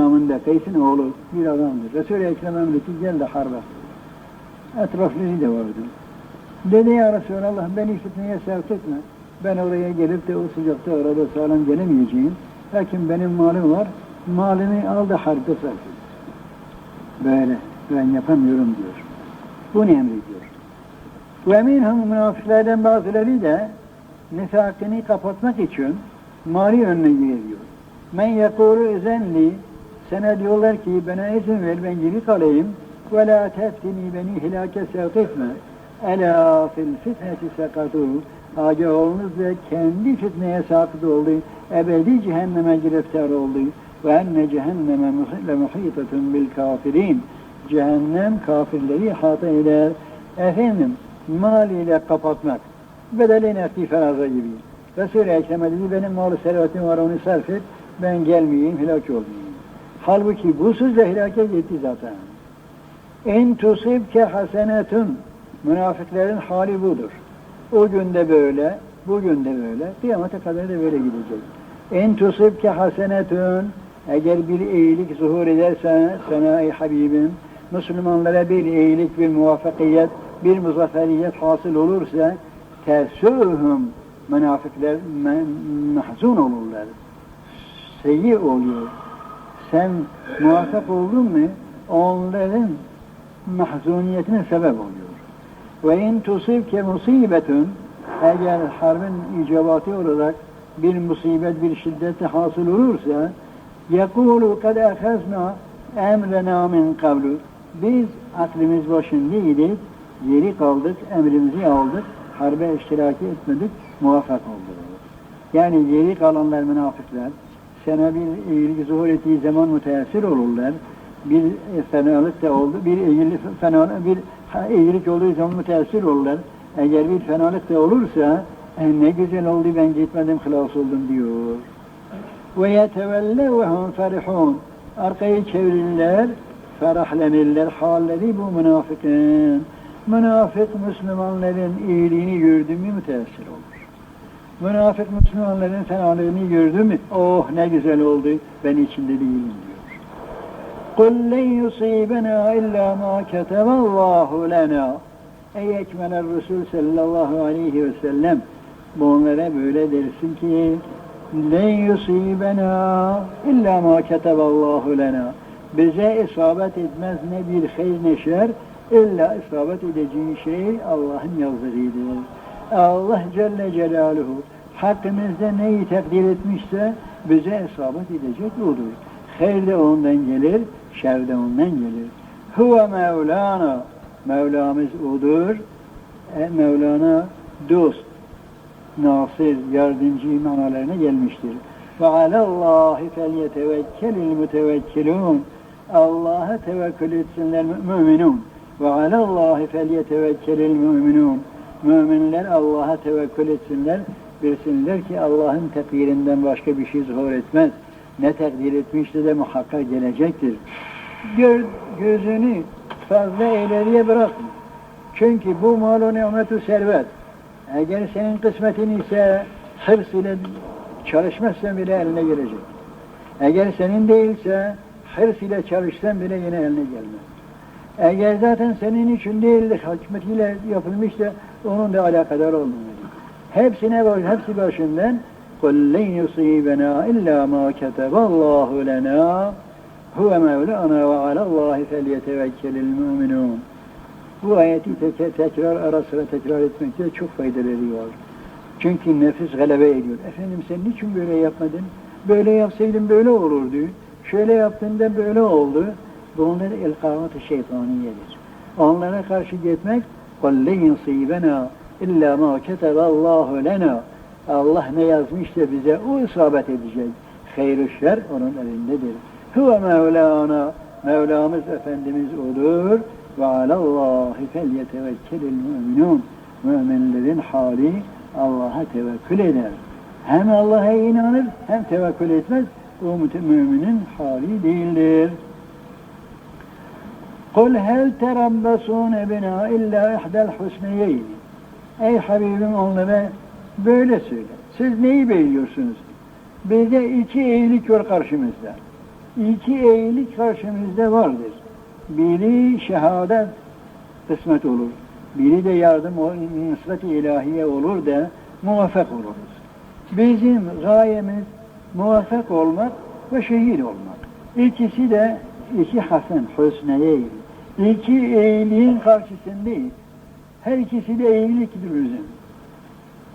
namında Kays'ın oğlu bir adamdır. Resul-i Ekrem emri ki gel de harbe. Etrafları da vardı. Dedi ya Resulallah beni fitneye sevk etme. Ben oraya gelip de o sıcakta orada sağlam gelemeyeceğim. Lakin benim malım var. Malını al da harbe sevk et. Böyle. Ben yapamıyorum diyor. Bunu emrediyor. Ve minhum münafıklardan bazıları da nifakını kapatmak için mali önüne geliyor. Men yekulu özenli sana diyorlar ki bana izin ver ben geri kalayım ve la teftini beni hilake sevk etme. Ela fil fitneti sekatu Hacı olunuz ve kendi fitneye sakıt oldu. Ebedi cehenneme giriftar oldu. Ve enne cehenneme le muhitatun bil kafirin. Cehennem kafirleri hata eder. Efendim mal ile kapatmak. Bedelin ettiği feraza gibi. Resul-i Ekrem'e dedi benim malı servetim var onu sarf et. Ben gelmeyeyim helak olmayayım. Halbuki bu sözle helake gitti zaten. En tusibke hasenetun. Münafıkların hali budur. O günde böyle, bugün de böyle, kıyamete kadar da böyle gidecek. En tusibke hasenetun. Eğer bir iyilik zuhur ederse sana ey Habibim, Müslümanlara bir iyilik, bir muvaffakiyet, bir muzafferiyet hasıl olursa tersuhum münafıklar mahzun olurlar. Seyyi oluyor. Sen muvaffak oldun mu onların mahzuniyetine sebep oluyor. Ve in tusibke musibetun eğer harbin icabatı olarak bir musibet, bir şiddeti hasıl olursa yekulu kad ehezna emrena min kavlu biz aklımız başındaydık, geri kaldık, emrimizi aldık, harbe iştiraki etmedik, muvaffak olduk. Yani geri kalanlar münafıklar, sana bir iyilik zuhur ettiği zaman müteessir olurlar. Bir fenalık da oldu, bir iyilik, fenalık, bir iyilik olduğu zaman müteessir olurlar. Eğer bir fenalık da olursa, e, ne güzel oldu ben gitmedim, hılas oldum diyor. Ve yetevelle ve hum ferihun. Arkayı çevirirler, ferahlenirler. Halleri bu münafıkın. Münafık Müslümanların iyiliğini gördü mü müteessir olur. Münafık Müslümanların fenalığını gördü mü? Oh ne güzel oldu, ben içinde değilim diyor. قُلْ لَنْ يُصِيبَنَا اِلَّا مَا كَتَبَ اللّٰهُ لَنَا Ey Ekmeler Resul sallallahu aleyhi ve sellem bunlara böyle dersin ki لَنْ يُصِيبَنَا اِلَّا مَا كَتَبَ اللّٰهُ لَنَا Bize isabet etmez ne bir hayır ne şer, illa isabet edeceği şey Allah'ın yazdırıdır. Allah Celle Celaluhu hakkımızda neyi takdir etmişse bize isabet edecek odur. Hayır de ondan gelir, şer de ondan gelir. Huve Mevlana, Mevlamız odur. E, Mevlana dost, nasir, yardımcı manalarına gelmiştir. Ve alallahi felyetevekkelil mütevekkilun. Allah'a tevekkül etsinler müminun. Ve alallahi felyetevekkelil müminun. Müminler Allah'a tevekkül etsinler. Bilsinler ki Allah'ın tekdirinden başka bir şey zuhur etmez. Ne takdir etmişse de muhakkak gelecektir. Gör, gözünü fazla ileriye bırakma. Çünkü bu mal-u nimet servet. Eğer senin kısmetin ise hırs ile çalışmazsan bile eline gelecek. Eğer senin değilse hırs ile çalışsan bile yine eline gelmez. Eğer zaten senin için değildir, hikmetiyle yapılmışsa onun da alakadar olmuyor. Hepsine baş, hepsi başından قُلْ لَنْ يُصِيبَنَا إِلَّا مَا كَتَبَ اللّٰهُ لَنَا هُوَ مَوْلَانَا وَعَلَى اللّٰهِ فَلْيَتَوَكَّلِ الْمُؤْمِنُونَ Bu ayeti tek tekrar ara sıra tekrar etmekte çok faydaları var. Çünkü nefis galebe ediyor. Efendim sen niçin böyle yapmadın? Böyle yapsaydın böyle olurdu. Şöyle yaptığında böyle oldu. Bunlar ilkavat-ı şeytaniyedir. Onlara karşı gitmek قَلْ لَنْ يُصِيبَنَا اِلَّا مَا كَتَبَ اللّٰهُ لَنَا Allah ne yazmışsa bize o isabet edecek. Hayır şer onun elindedir. Huve Mevlana Mevlamız Efendimiz odur. Ve alallahi felyetevekkelil müminun. Müminlerin hali Allah'a tevekkül eder. Hem Allah'a inanır hem tevekkül etmez. O müminin hali değildir. Kul hel terabbasune bina illa ihdel husneyeyn. Ey Habibim onlara böyle söyle. Siz neyi bekliyorsunuz? Bize iki iyilik var karşımızda. iki iyilik karşımızda vardır. Biri şehadet kısmet olur. Biri de yardım, o nusret-i ilahiye olur da muvaffak oluruz. Bizim gayemiz muvaffak olmak ve şehit olmak. İkisi de iki hasen, hüsneyeyn. İki iyiliğin karşısındayız. Her ikisi de iyiliktir bizim.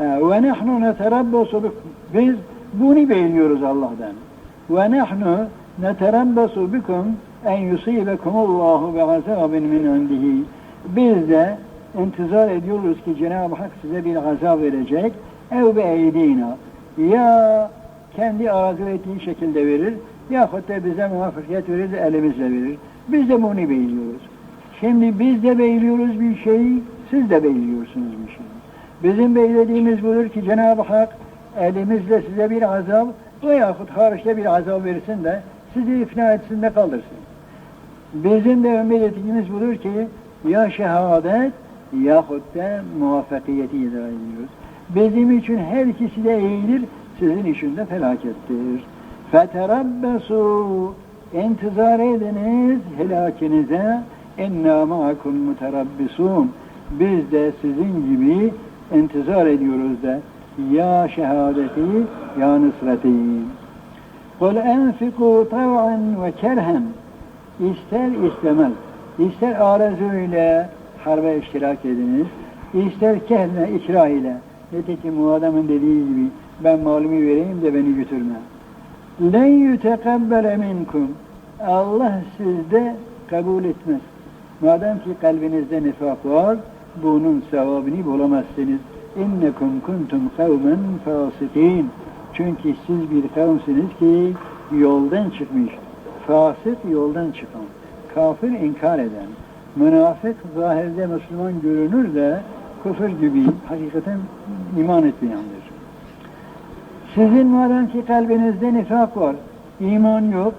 Ve nahnu neterabbasu. Biz bunu bekliyoruz Allah'tan. Ve nahnu neterabbasu bikum en yusibekumullahu bi azabin min indihi. Biz de intizar ediyoruz ki Cenab-ı Hak size bir azap verecek. Ev be eydina. Ya kendi arzu ettiği şekilde verir yahut da bize muvaffakiyet verir de elimizle verir. Biz de bunu bekliyoruz. Şimdi biz de bekliyoruz bir şeyi, siz de bekliyorsunuz bir şeyi. Bizim beklediğimiz budur ki Cenab-ı Hak elimizle size bir azap veyahut hariçte bir azap versin de sizi ifna etsin de kaldırsın. Bizim de ümit ettiğimiz budur ki ya şehadet yahut da muvaffakiyeti iddia ediyoruz. Bizim için her ikisi de iyidir, sizin için de felakettir. Feterabbesu intizar ediniz helakinize inna ma'akum muterabbisun. Biz de sizin gibi intizar ediyoruz da ya şehadeti ya nusreti. Kul enfiku tav'an ve kerhen. İster istemez. İster arezuyla harbe iştirak ediniz. ister kehne ikrah ile. Nitekim o adamın dediği gibi ben malımı vereyim de beni götürme. Len yutekebbele minkum. Allah sizde kabul etmez. Madem ki kalbinizde nifak var, bunun sevabını bulamazsınız. İnnekum kuntum kavmen fasikin. Çünkü siz bir kavmsiniz ki yoldan çıkmış. Fasık yoldan çıkan. Kafir inkar eden. Münafık zahirde Müslüman görünür de küfür gibi hakikaten iman etmeyendir. Sizin madem ki kalbinizde nifak var, iman yok,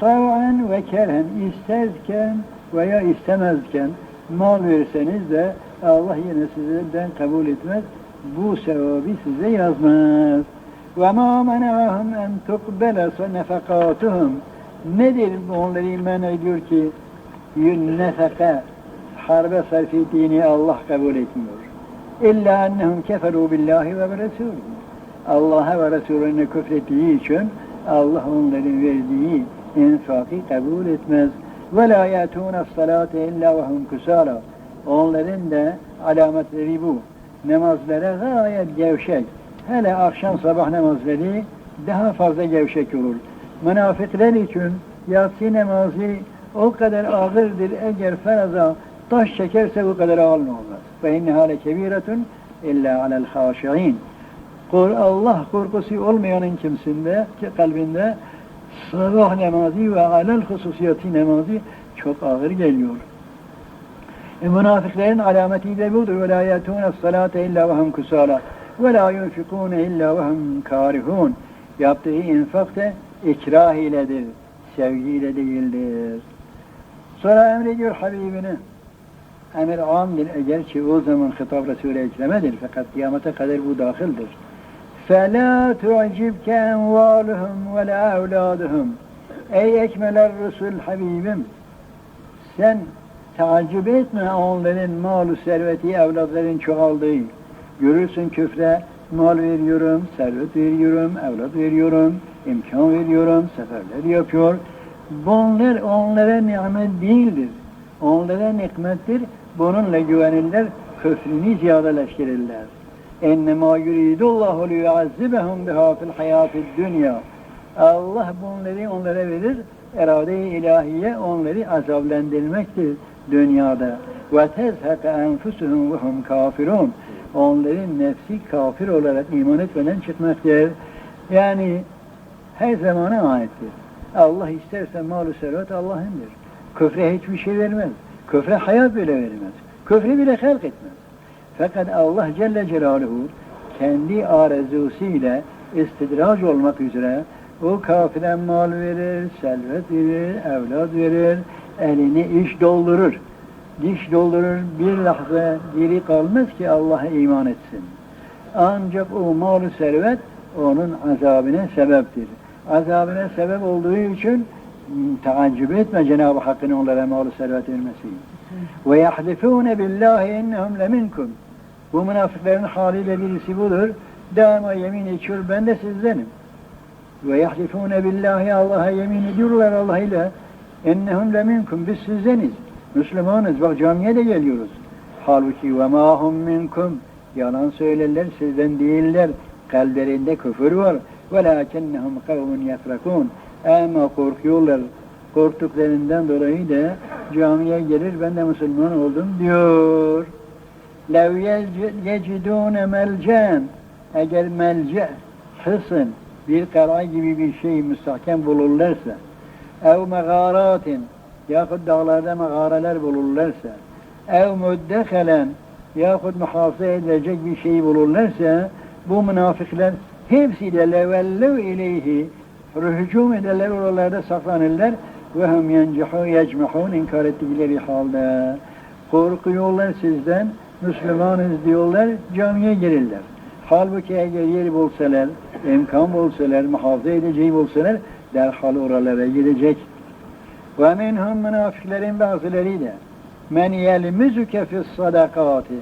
tav'an ve kerhen isterken veya istemezken mal verirseniz de Allah yine sizden kabul etmez. Bu sevabı size yazmaz. Ma mena'ahum en tukbele nefekatuhum. Nedir onları iman ediyor ki nefeka harbe sarf ettiğini Allah kabul etmiyor. Ennehum keferu billahi ve resulü. Allah'a ve Resulüne küfrettiği için Allah onların verdiği infakı kabul etmez. Ve la yatûne salate illa ve hum kusala. Onların da alametleri bu. Namazlara gayet gevşek. Hele akşam sabah namazları daha fazla gevşek olur. Münafıklar için yatsı namazı o kadar ağırdır eğer faraza taş çekerse o kadar ağır olmaz. Ve inneha lekebiretun illa alel haşi'in. Kor Allah korkusu olmayanın kimsinde, kalbinde sabah namazı ve alel hususiyeti namazı çok ağır geliyor. E, münafıkların alameti de budur. وَلَا يَتُونَ الصَّلَاةَ اِلَّا وَهُمْ كُسَالًا وَلَا يُنْفِقُونَ اِلَّا وَهُمْ كَارِهُونَ Yaptığı infak da ikrah iledir, sevgiyle değildir. Sonra emrediyor Habibine. Emir amdir gerçi o zaman hitap Resul-i Ekrem'edir fakat kıyamete kadar bu dahildir. فَلَا تُعْجِبْكَ اَنْوَالُهُمْ وَلَا اَوْلَادُهُمْ Ey ekmeler Resul Habibim sen tacip etme onların malı serveti evlatların çoğaldığı. Görürsün küfre mal veriyorum, servet veriyorum, evlat veriyorum, imkan veriyorum, seferler yapıyor. Bunlar onlara nimet değildir. Onlara nikmettir. Bununla güvenirler, küfrünü ziyadeleştirirler. اِنَّمَا يُرِيدُ اللّٰهُ لِيُعَذِّبَهُمْ بِهَا فِي الْحَيَاةِ الدُّنْيَا Allah bunları onlara verir, irade-i ilahiye onları azaplandırmaktır dünyada. وَتَزْهَقَ أَنْفُسُهُمْ وَهُمْ kafirun. Onların nefsi kafir olarak iman etmeden çıkmaktır. Yani her zamana aittir. Allah isterse mal-ı servet Allah'ındır. Küfre hiçbir şey vermez. Küfre hayat bile vermez. Küfre bile halk etmez. Fakat Allah Celle Celaluhu kendi arzusuyla istidraç olmak üzere o kafire mal verir, servet verir, evlat verir, elini iş doldurur. Diş doldurur, bir lahza geri kalmaz ki Allah'a iman etsin. Ancak o mal servet onun azabine sebeptir. Azabine sebep olduğu için Teaccüp etme Cenab-ı Hakk'ın onlara malı servet vermesi. Ve yahlifûne billahi innehum leminkum. Bu münafıkların haliyle birisi budur. Daima yemin içiyor, ben de sizdenim. Ve yahlifûne billahi Allah'a yemin ediyorlar Allah ile. Ennehum leminkum, biz sizdeniz. Müslümanız, bak camiye de geliyoruz. Halbuki ve ma hum minkum. Yalan söylerler, sizden değiller. Kalplerinde küfür var. Velakinnehum kavmun yefrakun. Ama korkuyorlar. Korktuklarından dolayı da camiye gelir, ben de Müslüman oldum diyor lev yecidûne melcen eğer melce hısın bir kara gibi bir şey müstahkem bulurlarsa ev megaratin yahut dağlarda megareler bulurlarsa ev müddehelen yahut muhafaza edilecek bir şey bulurlarsa bu münafıklar hepsi de levellev ileyhi hücum ederler oralarda saklanırlar ve hem yencehu yecmehun inkar ettikleri halde korkuyorlar sizden Müslümanız diyorlar, camiye girirler. Halbuki eğer yer bulsalar, imkan bulsalar, muhafaza edeceği bulsalar, derhal oralara gidecek. Ve minhum münafıklerin bazıları da men yelmizuke fis sadakati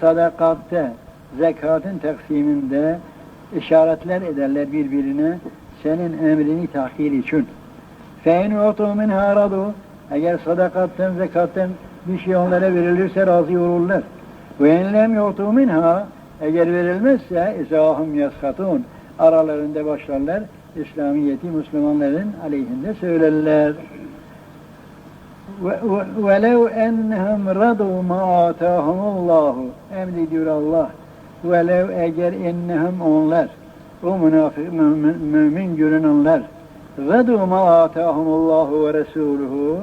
sadakatte, zekatın taksiminde işaretler ederler birbirine senin emrini tahkir için. Fein utu minha radu eğer sadakatten, zekatten bir şey onlara verilirse razı olurlar. Ve en lem yutu minha eğer verilmezse izahum yaskatun aralarında başlarlar İslamiyeti Müslümanların aleyhinde söylerler. وَلَوْ اَنَّهُمْ رَضُوا مَا آتَاهُمُ اللّٰهُ Emrediyor Allah. وَلَوْ eğer ennehum onlar, o münafık, mümin, mümin görünenler, رَضُوا مَا آتَاهُمُ اللّٰهُ وَرَسُولُهُ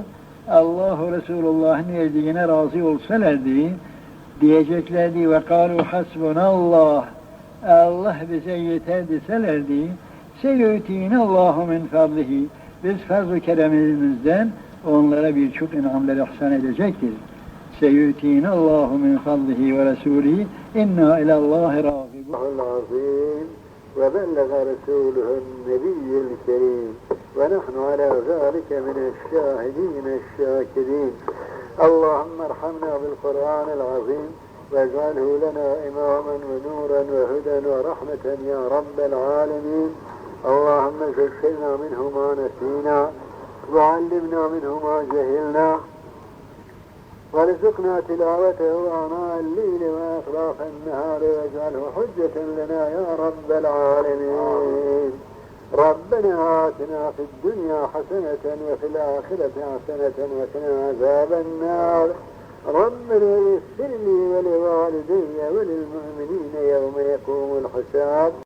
Allah Resulullah'ın verdiğine razı olsalardı, diyeceklerdi ve kâlu hasbunallah Allah bize yeter deselerdi seyütine Allahu min fadlihi biz fazl-ı keremimizden onlara birçok inamları ihsan edecektir. Seyütine Allahu min fadlihi ve resulihi inna ilallahi râgibun. azim ve bellega resulühün nebiyyül kerim ve nahnu ala zâlike mineşşâhidîneşşâkidîn. اللهم ارحمنا بالقرآن العظيم واجعله لنا إماما ونورا وهدى ورحمة يا رب العالمين. اللهم ذكرنا منه ما نسينا وعلمنا منه ما جهلنا وارزقنا تلاوته آناء الليل وأطراف النهار واجعله حجة لنا يا رب العالمين. ربنا آتنا في الدنيا حسنة وفي الآخرة حسنة وقنا عذاب النار. ربنا يسر لي ولوالدي وللمؤمنين يوم يقوم الحساب.